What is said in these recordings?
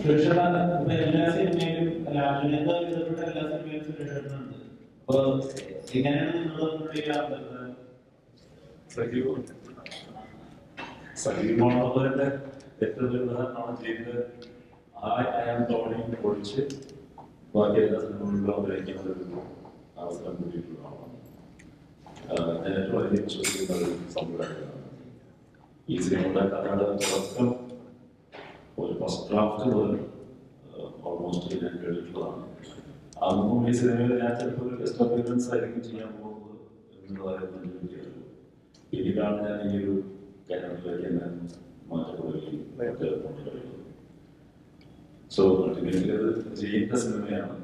സുരക്ഷ എല്ലാ സിനിമയിലും അല്ല അഭിനേതാ വിധപ്പെട്ട എല്ലാ സിനിമയിലും സുരക്ഷ ഉണ്ട് അപ്പൊ എങ്ങനെയാണ് നിങ്ങൾ തമ്മിലുള്ള ഈ ബന്ധം? സജീവ് സജീവമാണുള്ളതിന്റെ ഏറ്റവും വലിയ ഉദാഹരണമാണ് ചെയ്തത്. ആ അയാൾ തോണി പൊളിച്ച് ബാക്കി എല്ലാ സിനിമകളിലും അഭിനയിക്കുന്ന ഒരു അവസരം കിട്ടിയിട്ടുള്ളതാണ് ഞാൻ ഈ സിനിമയുടെ കഥയുടെ തുടക്കം ഫസ്റ്റ് ഡ്രാഫ്റ്റ് മുതൽ ഓൾമോസ്റ്റ് ഞാൻ കേട്ടിട്ടുള്ളതാണ് അന്നും ഈ സിനിമയിൽ ഞാൻ ചിലപ്പോൾ ഒരു ഗസ്റ്റ് അപ്പിയറൻസ് ആയിരിക്കും ചെയ്യാൻ പോകുന്നത് എന്നുള്ളതായിരുന്നു എന്റെ വിചാരം പിന്നീടാണ് ഞാൻ ഈ ഒരു കാര്യത്തിലേക്ക് എന്നെ മാറ്റപ്പെടുകയും ഒക്കെ കൊണ്ടുവരുന്നത് സോ അൾട്ടിമേറ്റ്ലി അത് ചെയ്യുന്ന സിനിമയാണ്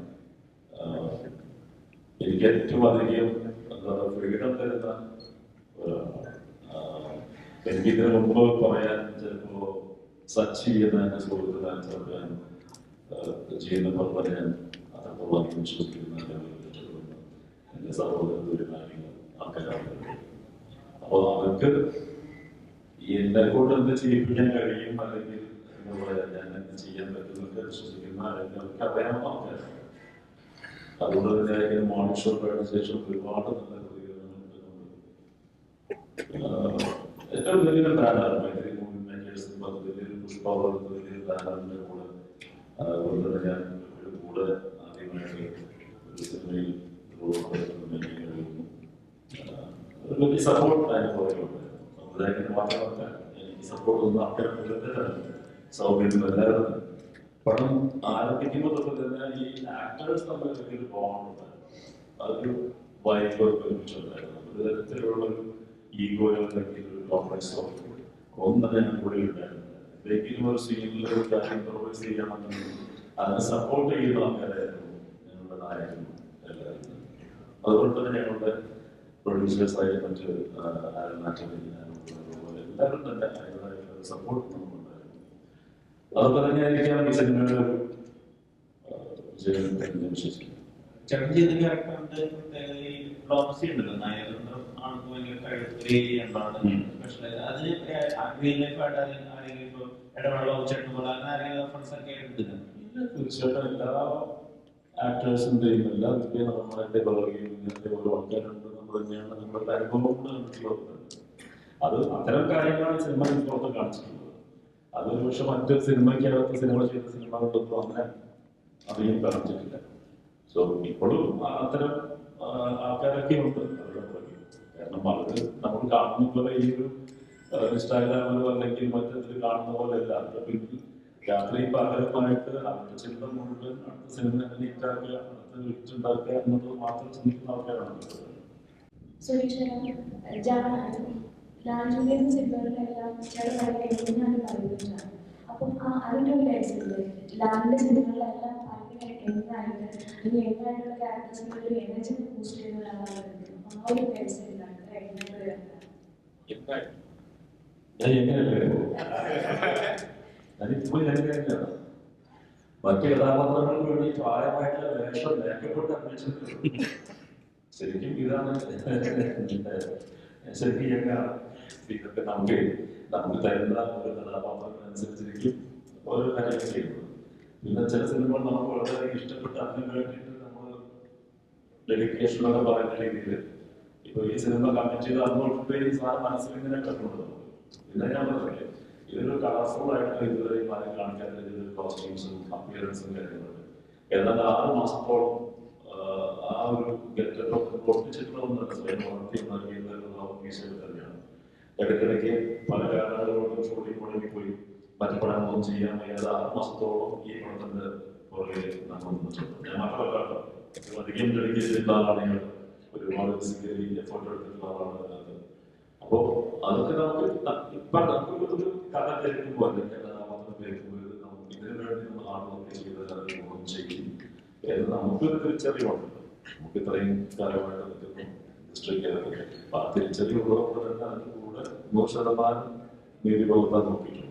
എനിക്ക് ഏറ്റവും അധികം എന്താ ഫ്രീഡം തരുന്ന എനിക്ക് ഇതിനു മുമ്പ് പറയാൻ ചിലപ്പോ സച്ചി എന്ന ആഹ് ചെയ്യുന്ന പോലെ പറയാൻ അത്രത്തോളം അധികം വിശ്വസിക്കുന്ന. എന്റെ സഹോദരൻ തുല്യനായ ആൾക്കാരാണ് അപ്പോൾ അവർക്ക് എന്നെ കൊണ്ട് എന്ത് ചെയ്യിപ്പിക്കാൻ കഴിയും അല്ലെങ്കിൽ ഞാൻ എന്ത് ചെയ്യാൻ പറ്റുന്നൊക്കെ വിശ്വസിക്കുന്ന അവർക്ക് അറിയാവുന്ന ആൾക്കാരാണ് അതുകൊണ്ട് തന്നെ ഇങ്ങനെ മോർണിംഗ് ഷോ കഴിഞ്ഞ ശേഷം ഒരുപാട് നല്ല പ്രതികരണങ്ങൾ ഏറ്റവും വലിയൊരു പ്രാധാന്യമായിട്ട് വലിയൊരു ബ്രാൻഡിന്റെ കൂടെ അതുകൊണ്ട് തന്നെ ഞാൻ ഒരു കൂടെ ആദ്യമായിട്ട് ഒരു സിനിമയിൽ ഒരു വലിയ സപ്പോർട്ട് സപ്പോർട്ട് ഒന്നും ആൾക്കാർ സൗകര്യം എല്ലാവരും പടം ആരംഭിക്കുമ്പോൾ തൊട്ട് തന്നെ തമ്മിൽ വലിയൊരു ബോണ്ട് അതൊരു വൈബ് ഒരുമിച്ചുണ്ടായിരുന്നു ഒരു തരത്തിലുള്ള ഒരു ഈഗോയോ അല്ലെങ്കിൽ ഒരു കോംപ്ലക്സോ ഒന്നും ഞാൻ കൂടെ ഉണ്ടായിരുന്നു എന്തെങ്കിലും ഒരു സീനിൽ ഒരു കാര്യം പ്രൊവൈസ് ചെയ്യണമെന്നുണ്ടെങ്കിൽ അതിനെ സപ്പോർട്ട് ചെയ്യുന്ന ആൾക്കാരായിരുന്നു ഞങ്ങളുടെ നായകനും എല്ലാവരും. അതുപോലെ തന്നെ ഞങ്ങളുടെ പ്രൊഡ്യൂസേഴ്സായ മറ്റ് അതുപോലെ എല്ലാവരും തന്നെ അതിന്റെതായിട്ടുള്ള സപ്പോർട്ട് നമുക്കുണ്ടായിരുന്നു. അതൊക്കെ തന്നെയായിരിക്കാം ഈ സിനിമയുടെ വിജയം എന്ന് ഞാൻ വിശ്വസിക്കുന്നു. ചേട്ടൻ ചെയ്ത ക്യാരക്ടറിന്റെ ഡ്രോപ്സി ഉണ്ടല്ലോ നായകന്റെ ആൾക്ക് ഭയങ്കര കഴിവ് എന്താണ് ഉം. സ്പെഷ്യൽ അതിന് റിയൽ ലൈഫ് ആയിട്ട് ആരെങ്കിലും ആരെങ്കിലും ഇപ്പൊ ഇടവേള ചേട്ടൻ അങ്ങനെ ആരെങ്കിലും റെഫറൻസ് ഒക്കെ എടുത്തില്ല ഇല്ല, തീർച്ചയായിട്ടും എല്ലാ ആക്ടേഴ്സിന്റെയും എല്ലാ വിദ്യ നമ്മളെ പറയുകയും ഇങ്ങനത്തെ ഓരോ ആൾക്കാരുണ്ട് നമ്മൾ തന്നെയാണ് നമ്മുടെ അനുഭവം കൊണ്ട് കണ്ടിട്ടുള്ളത്. അത് അത്തരം കാര്യങ്ങളാണ് സിനിമ പുറത്ത് കാണിച്ചിട്ടുള്ളത്. അത് പക്ഷെ മറ്റ് സിനിമയ്ക്കകത്ത് സിനിമ ചെയ്ത സിനിമകളിലൊന്നും അങ്ങനെ അധികം കാണിച്ചിട്ടില്ല. സോ ഇപ്പോഴും അത്തരം ആൾക്കാരൊക്കെ ഉണ്ട്. കാരണം അത് നമ്മൾ കാണുന്ന ഈ ഒരു ഇൻസ്റ്റാഗ്രാമിലോ അല്ലെങ്കിൽ മറ്റേതിൽ കാണുന്ന പോലെ അല്ല അതിന്റെ പിന്നിൽ രാത്രി പകരമായിട്ട് അവരുടെ ചിന്ത മുഴുവൻ അടുത്ത സിനിമ എങ്ങനെ ഹിറ്റാക്കുക അടുത്ത ഹിറ്റ് ഉണ്ടാക്കുക എന്നുള്ളത് മാത്രം ചിന്തിക്കുന്ന ആൾക്കാരാണ് സുരേഷ് ലാൻഡ്രിലെ സിനിമകളിലെല്ലാം ചേട്ടൻ ഭയങ്കര ഞാൻ പറയുന്നതാണ് അപ്പം ആ അതിൻ്റെ ഒരു കേസില്ലേ ലാൻഡിലെ സിനിമകളിലെല്ലാം ഭയങ്കര എന്തായിട്ട് അല്ലെങ്കിൽ എന്തായിട്ടുള്ള ക്യാരക്ടേഴ്സിന് ഒരു എനർജി ബൂസ്റ്റ് ചെയ്യുന്ന ഒരാളാണ് അപ്പം ആ ഒരു കേസ് മറ്റു കഥാപാത്രങ്ങൾക്ക് വേണ്ടി പ്രായമായിട്ടുള്ള വേഷം മേക്കപ്പെട്ട് അഭിനയിച്ചിട്ടുണ്ട്. ശരിക്കും ഇതാണ് ശരിക്കും ഇതൊക്കെ നമുക്ക് നമുക്ക് തരുന്ന ഓരോ കഥാപാത്രങ്ങളനുസരിച്ചിരിക്കും ഓരോ കാര്യങ്ങൾ ചെയ്യുന്നത്. പിന്നെ ചില സിനിമകൾ നമുക്ക് വളരെ ഇഷ്ടപ്പെട്ട അതിന് വേണ്ടിയിട്ട് നമ്മൾ ഡെഡിക്കേഷനൊക്കെ പറയുന്ന രീതിയിൽ ഇപ്പൊ ഈ സിനിമ കമ്മിറ്റ് ചെയ്ത് അന്ന് ഈ സാധനം മനസ്സിൽ ഇങ്ങനെ പിന്നെ ഞാൻ പറഞ്ഞില്ലേ ഇതൊരു കളർഫുൾ ആയിട്ടുള്ള ഇതുവരെ ആരും കാണിക്കാത്ത രീതിയിൽ കോസ്റ്റ്യൂംസും അപ്പിയറൻസും ആ ഒരു ഗെറ്റപ്പ് പൊട്ടിച്ചിട്ടുള്ള സ്വയം വളർത്തി നൽകിയിട്ടുള്ള ഓഫീസുകൾ തന്നെയാണ്. ഇടയ്ക്കിടയ്ക്ക് പല കാരണങ്ങളോടും കൂടി മുടങ്ങി പോയി മറ്റു പടങ്ങളൊന്നും ചെയ്യാൻ വയ്യാതെ ആറ് മാസത്തോളം ഈ പടത്തിന്റെ പുറകെ നമ്മൾ നിന്നിട്ടുണ്ട് ഞാൻ മാത്രമല്ല. അധികം ഡെഡിക്കേറ്റ് ചെയ്തിട്ടുള്ള ആളാണ് ഒരുപാട് ഫോട്ടോ എടുത്തിട്ടുള്ള ആളാണ് അതിനകത്ത് അപ്പോ അതൊക്കെ നമുക്ക് ഇപ്പൊ നമുക്ക് ഒരു കഥ കേൾക്കുമ്പോൾ അല്ലെങ്കിൽ കഥാപാത്രം കേൾക്കുമ്പോൾ നമുക്ക് ഇതിനു വേണ്ടി നമ്മൾ ഹാർഡ് വർക്ക് ചെയ്ത് അത് ഗുണം ചെയ്യും എന്ന് നമുക്കൊരു തിരിച്ചറിവുണ്ട്. നമുക്ക് ഇത്രയും കാലമായിട്ട് നിൽക്കുന്ന. ഇൻഡസ്ട്രിക്കകത്ത് അപ്പൊ ആ തിരിച്ചറിവുള്ളതുകൊണ്ട് തന്നെ അതിന്റെ കൂടെ നൂറ് ശതമാനം നീതി പുലർത്താൻ നോക്കിയിട്ടുണ്ട്.